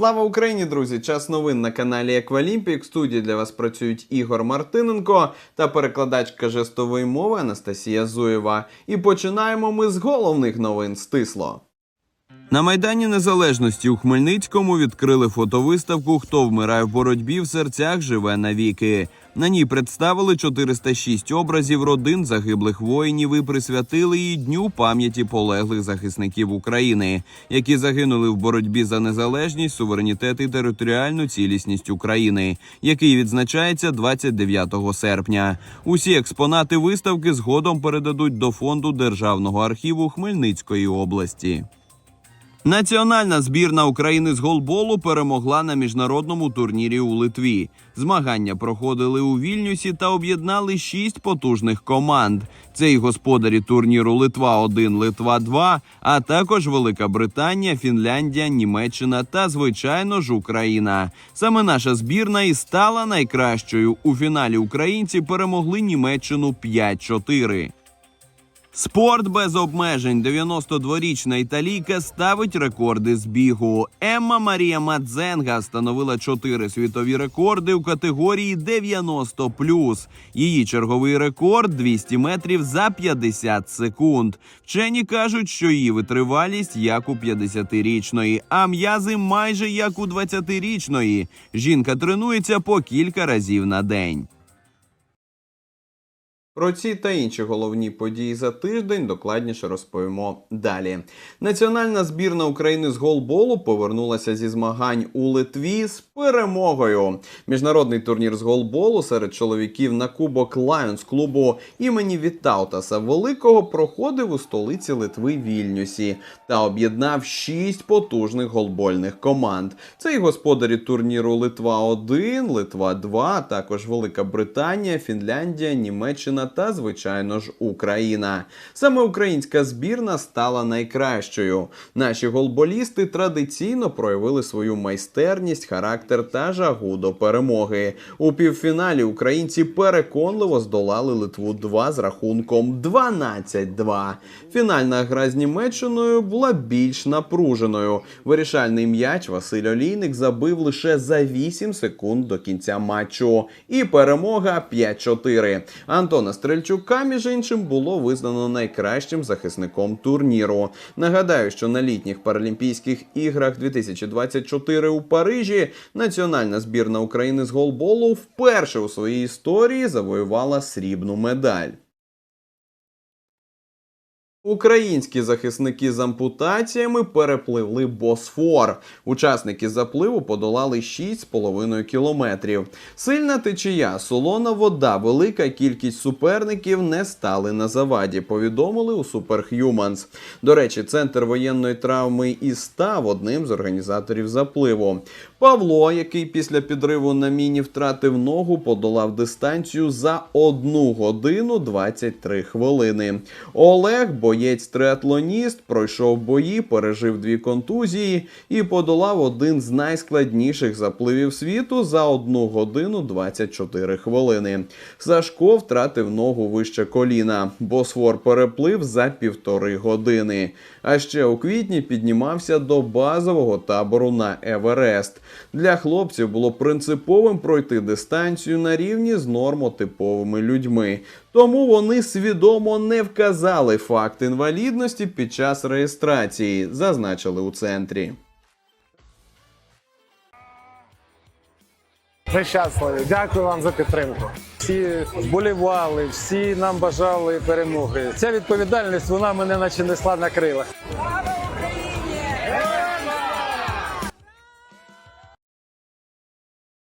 Слава Україні, друзі! Час новин на каналі Еквалімпік. Студії для вас працюють Ігор Мартиненко та перекладачка жестової мови Анастасія Зуєва. І починаємо ми з головних новин стисло. На Майдані Незалежності у Хмельницькому відкрили фотовиставку Хто вмирає в боротьбі в серцях живе навіки. На ній представили 406 образів родин загиблих воїнів і присвятили її дню пам'яті полеглих захисників України, які загинули в боротьбі за незалежність, суверенітет і територіальну цілісність України, який відзначається 29 серпня. Усі експонати виставки згодом передадуть до фонду Державного архіву Хмельницької області. Національна збірна України з голболу перемогла на міжнародному турнірі у Литві. Змагання проходили у Вільнюсі та об'єднали шість потужних команд. Це й господарі турніру Литва 1 Литва 2 а також Велика Британія, Фінляндія, Німеччина та, звичайно ж, Україна. Саме наша збірна і стала найкращою. У фіналі українці перемогли Німеччину 5-4. Спорт без обмежень. 92-річна італійка ставить рекорди з бігу. Емма Марія Мадзенга встановила чотири світові рекорди у категорії 90+. Її черговий рекорд 200 метрів за 50 секунд. Вчені кажуть, що її витривалість як у 50-річної, а м'язи майже як у 20-річної. Жінка тренується по кілька разів на день. Про ці та інші головні події за тиждень докладніше розповімо далі. Національна збірна України з голболу повернулася зі змагань у Литві з перемогою. Міжнародний турнір з голболу серед чоловіків на кубок Лайонс клубу імені Вітаутаса Великого проходив у столиці Литви Вільнюсі та об'єднав шість потужних голбольних команд. Це й господарі турніру Литва 1 Литва 2 також Велика Британія, Фінляндія, Німеччина та, звичайно ж, Україна. Саме українська збірна стала найкращою. Наші голболісти традиційно проявили свою майстерність, характер та жагу до перемоги. У півфіналі українці переконливо здолали Литву 2 з рахунком 12-2. Фінальна гра з Німеччиною була більш напруженою. Вирішальний м'яч Василь Олійник забив лише за 8 секунд до кінця матчу. І перемога 5-4. Антона Стрельчука, між іншим, було визнано найкращим захисником турніру. Нагадаю, що на літніх Паралімпійських іграх 2024 у Парижі національна збірна України з голболу вперше у своїй історії завоювала срібну медаль. Українські захисники з ампутаціями перепливли Босфор. Учасники запливу подолали 6,5 кілометрів. Сильна течія, солона вода, велика кількість суперників не стали на заваді. Повідомили у Superhumans. До речі, центр воєнної травми і став одним з організаторів запливу. Павло, який після підриву на міні втратив ногу, подолав дистанцію за 1 годину 23 хвилини. Олег, боєць-триатлоніст, пройшов бої, пережив дві контузії і подолав один з найскладніших запливів світу за 1 годину 24 хвилини. Сашко втратив ногу вище коліна. Босфор переплив за півтори години. А ще у квітні піднімався до базового табору на Еверест. Для хлопців було принциповим пройти дистанцію на рівні з нормотиповими людьми. Тому вони свідомо не вказали факт інвалідності під час реєстрації, зазначили у центрі. Ми щасливі. Дякую вам за підтримку. Всі болівали, всі нам бажали перемоги. Ця відповідальність вона мене наче несла на крилах.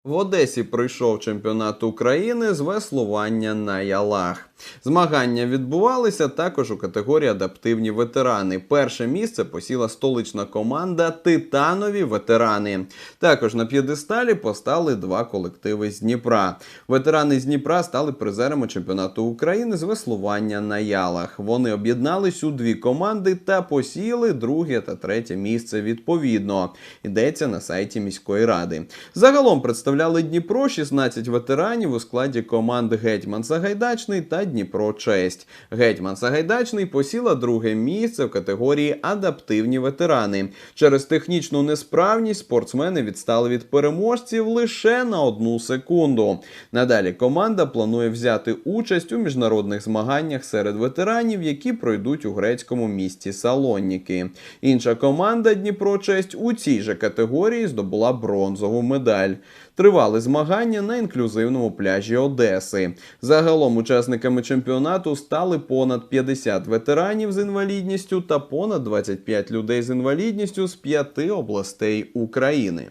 В Одесі пройшов чемпіонат України з веслування на ялах. Змагання відбувалися також у категорії адаптивні ветерани. Перше місце посіла столична команда Титанові ветерани. Також на п'єдесталі постали два колективи з Дніпра. Ветерани з Дніпра стали призерами чемпіонату України з веслування на ялах. Вони об'єднались у дві команди та посіли друге та третє місце відповідно. Йдеться на сайті міської ради. Загалом представляли Дніпро 16 ветеранів у складі команд Гетьман Сагайдачний та Дніпро Честь. Гетьман Сагайдачний посіла друге місце в категорії адаптивні ветерани. Через технічну несправність спортсмени відстали від переможців лише на одну секунду. Надалі команда планує взяти участь у міжнародних змаганнях серед ветеранів, які пройдуть у грецькому місті Салоніки. Інша команда Дніпро Честь у цій же категорії здобула бронзову медаль. Тривали змагання на інклюзивному пляжі Одеси. Загалом учасниками чемпіонату стали понад 50 ветеранів з інвалідністю та понад 25 людей з інвалідністю з п'яти областей України.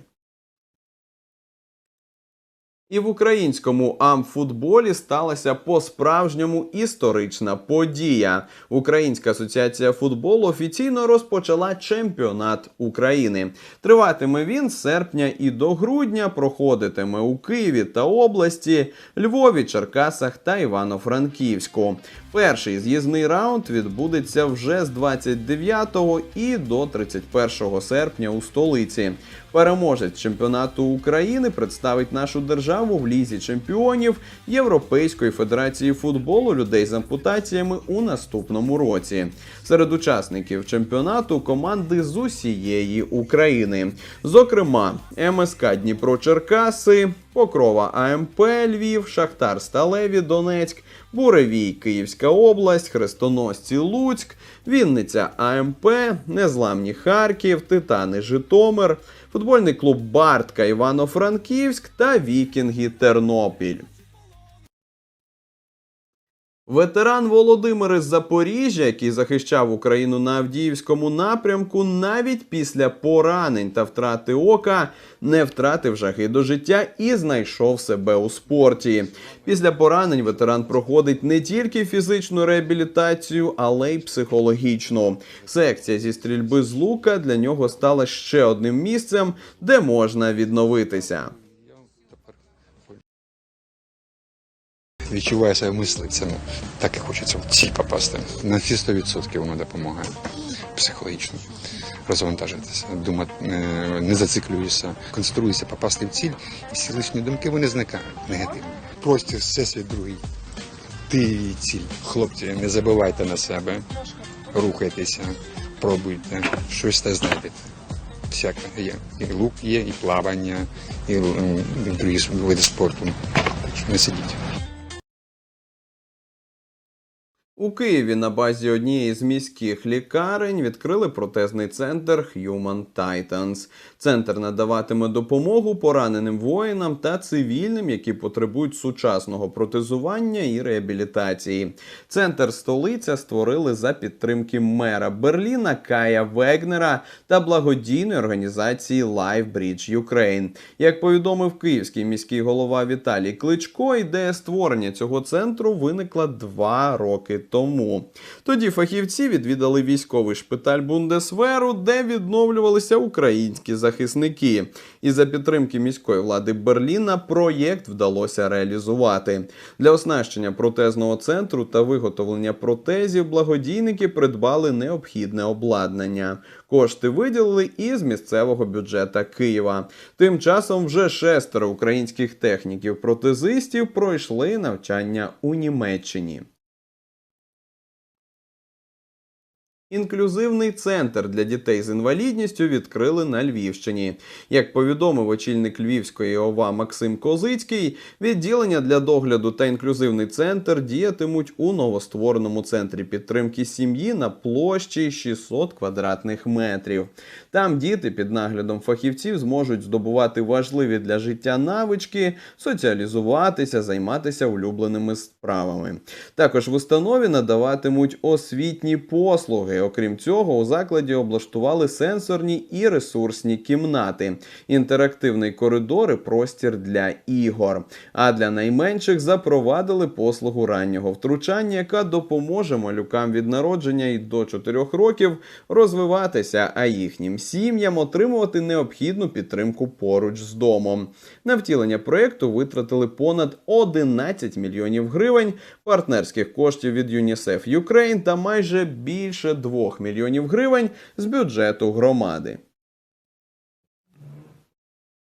І в українському амфутболі сталася по-справжньому історична подія. Українська асоціація футболу офіційно розпочала чемпіонат України. Триватиме він з серпня і до грудня. Проходитиме у Києві та області, Львові, Черкасах та Івано-Франківську. Перший з'їзний раунд відбудеться вже з 29 і до 31 серпня у столиці. Переможець чемпіонату України представить нашу державу в лізі чемпіонів Європейської федерації футболу людей з ампутаціями у наступному році. Серед учасників чемпіонату команди з усієї України, зокрема, МСК Дніпро Черкаси, Покрова АМП Львів, Шахтар Сталеві Донецьк, Буревій Київська область, Хрестоносці Луцьк, Вінниця АМП, Незламні Харків, Титани Житомир, футбольний клуб Бартка Івано-Франківськ та Вікінги Тернопіль. Ветеран Володимир із Запоріжжя, який захищав Україну на Авдіївському напрямку, навіть після поранень та втрати ока не втратив жаги до життя і знайшов себе у спорті. Після поранень ветеран проходить не тільки фізичну реабілітацію, але й психологічну. Секція зі стрільби з лука для нього стала ще одним місцем, де можна відновитися. Відчуваю себе мисливцем. Так і хочеться в ціль попасти. На всі 100% воно допомагає психологічно розвантажитися, думати, не зациклюєшся, концентруєшся попасти в ціль, і всі лишні думки вони зникають негативні. Простір, всесвіт другий. Ти і ціль. Хлопці, не забивайте на себе, рухайтеся, пробуйте, щось те знайдете. Всяке є. І лук є, і плавання, і, м, і другі види спорту. Так що Не сидіть. У Києві на базі однієї з міських лікарень відкрили протезний центр Human Titans. Центр надаватиме допомогу пораненим воїнам та цивільним, які потребують сучасного протезування і реабілітації. Центр столиця створили за підтримки мера Берліна Кая Вегнера та благодійної організації Life Bridge Ukraine. Як повідомив київський міський голова Віталій Кличко, ідея створення цього центру виникла два роки тому. Тоді фахівці відвідали військовий шпиталь Бундесверу, де відновлювалися українські захисники. І за підтримки міської влади Берліна проєкт вдалося реалізувати. Для оснащення протезного центру та виготовлення протезів благодійники придбали необхідне обладнання. Кошти виділили із місцевого бюджета Києва. Тим часом вже шестеро українських техніків-протезистів пройшли навчання у Німеччині. Інклюзивний центр для дітей з інвалідністю відкрили на Львівщині. Як повідомив очільник Львівської ОВА Максим Козицький, відділення для догляду та інклюзивний центр діятимуть у новоствореному центрі підтримки сім'ї на площі 600 квадратних метрів. Там діти під наглядом фахівців зможуть здобувати важливі для життя навички, соціалізуватися, займатися улюбленими справами. Також в установі надаватимуть освітні послуги. Окрім цього, у закладі облаштували сенсорні і ресурсні кімнати, інтерактивний коридор і простір для ігор. А для найменших запровадили послугу раннього втручання, яка допоможе малюкам від народження і до 4 років розвиватися, а їхнім сім'ям отримувати необхідну підтримку поруч з домом. На втілення проєкту витратили понад 11 мільйонів гривень партнерських коштів від UNICEF Ukraine та майже більше 2 мільйонів гривень з бюджету громади.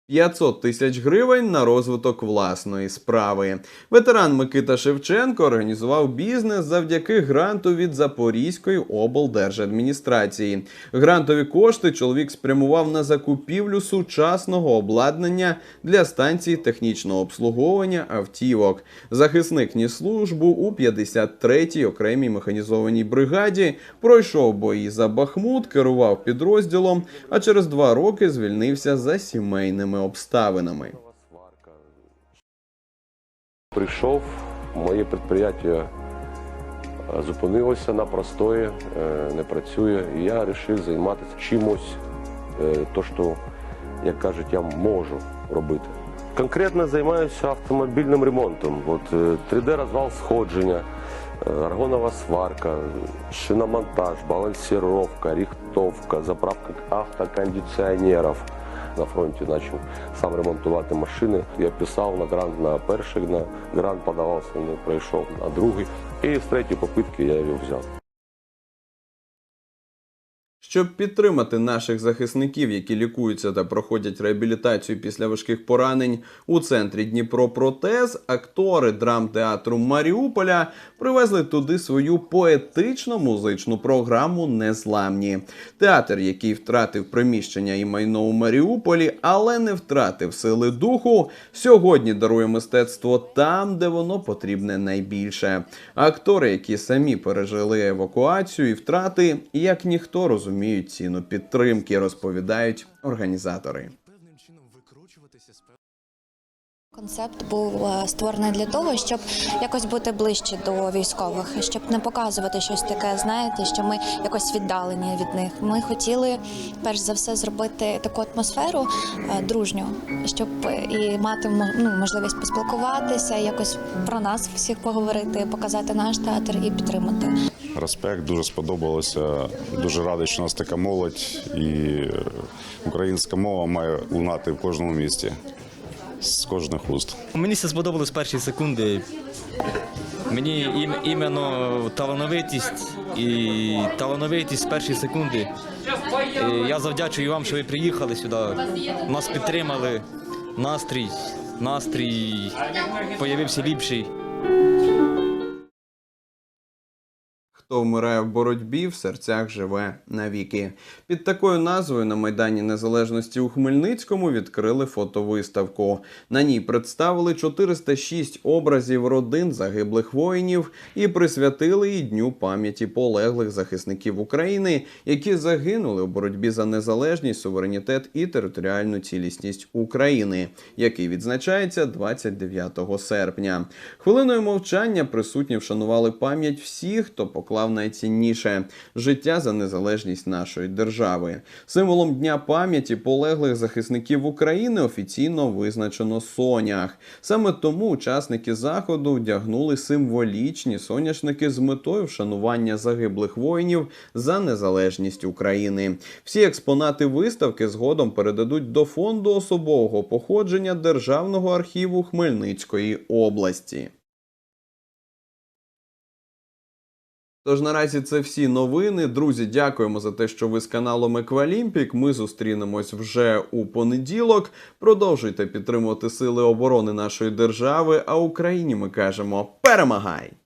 500 тисяч гривень на розвиток власної справи. Ветеран Микита Шевченко організував бізнес завдяки гранту від Запорізької облдержадміністрації. Грантові кошти чоловік спрямував на закупівлю сучасного обладнання для станції технічного обслуговування автівок. Захисник ніс службу у 53-й окремій механізованій бригаді, пройшов бої за Бахмут, керував підрозділом, а через два роки звільнився за сімейними обставинами. Прийшов, моє підприємство е, зупинилося на простої, е, не працює. І я вирішив займатися чимось, е, то, що, як кажуть, я можу робити. Конкретно займаюся автомобільним ремонтом. От е, 3D-розвал сходження, аргонова сварка, шиномонтаж, балансировка, рихтовка, заправка автокондиціонерів. На фронті почав сам ремонтувати машини. Я писав на грант на перший, на грант подавався, не пройшов, на другий. І з третьої попитки я його взяв. Щоб підтримати наших захисників, які лікуються та проходять реабілітацію після важких поранень у центрі Дніпро Протез, актори драмтеатру Маріуполя привезли туди свою поетично-музичну програму Незламні. Театр, який втратив приміщення і майно у Маріуполі, але не втратив сили духу, сьогодні дарує мистецтво там, де воно потрібне найбільше. Актори, які самі пережили евакуацію і втрати, як ніхто розуміють ціну підтримки, розповідають організатори. Концепт був е, створений для того, щоб якось бути ближче до військових, щоб не показувати щось таке, знаєте, що ми якось віддалені від них. Ми хотіли перш за все зробити таку атмосферу е, дружню, щоб і мати ну, можливість поспілкуватися, якось про нас всіх поговорити, показати наш театр і підтримати. Респект дуже сподобалося. Дуже радий, що у нас така молодь, і українська мова має лунати в кожному місті з кожних уст. Мені це сподобалось перші секунди. Мені ім, іменно талановитість і талановитість з першої секунди. І я завдячую вам, що ви приїхали сюди. Нас підтримали. Настрій, настрій появився ліпший. Хто вмирає в боротьбі, в серцях живе навіки. Під такою назвою на Майдані Незалежності у Хмельницькому відкрили фотовиставку. На ній представили 406 образів родин загиблих воїнів і присвятили їй дню пам'яті полеглих захисників України, які загинули у боротьбі за незалежність, суверенітет і територіальну цілісність України, який відзначається 29 серпня. Хвилиною мовчання присутні вшанували пам'ять всіх, хто поклав найцінніше життя за незалежність нашої держави. Символом дня пам'яті полеглих захисників України офіційно визначено сонях. Саме тому учасники заходу вдягнули символічні соняшники з метою вшанування загиблих воїнів за незалежність України. Всі експонати виставки згодом передадуть до фонду особового походження Державного архіву Хмельницької області. Тож наразі це всі новини. Друзі, дякуємо за те, що ви з каналом Еквалімпік. Ми зустрінемось вже у понеділок. Продовжуйте підтримувати сили оборони нашої держави. А Україні ми кажемо перемагай!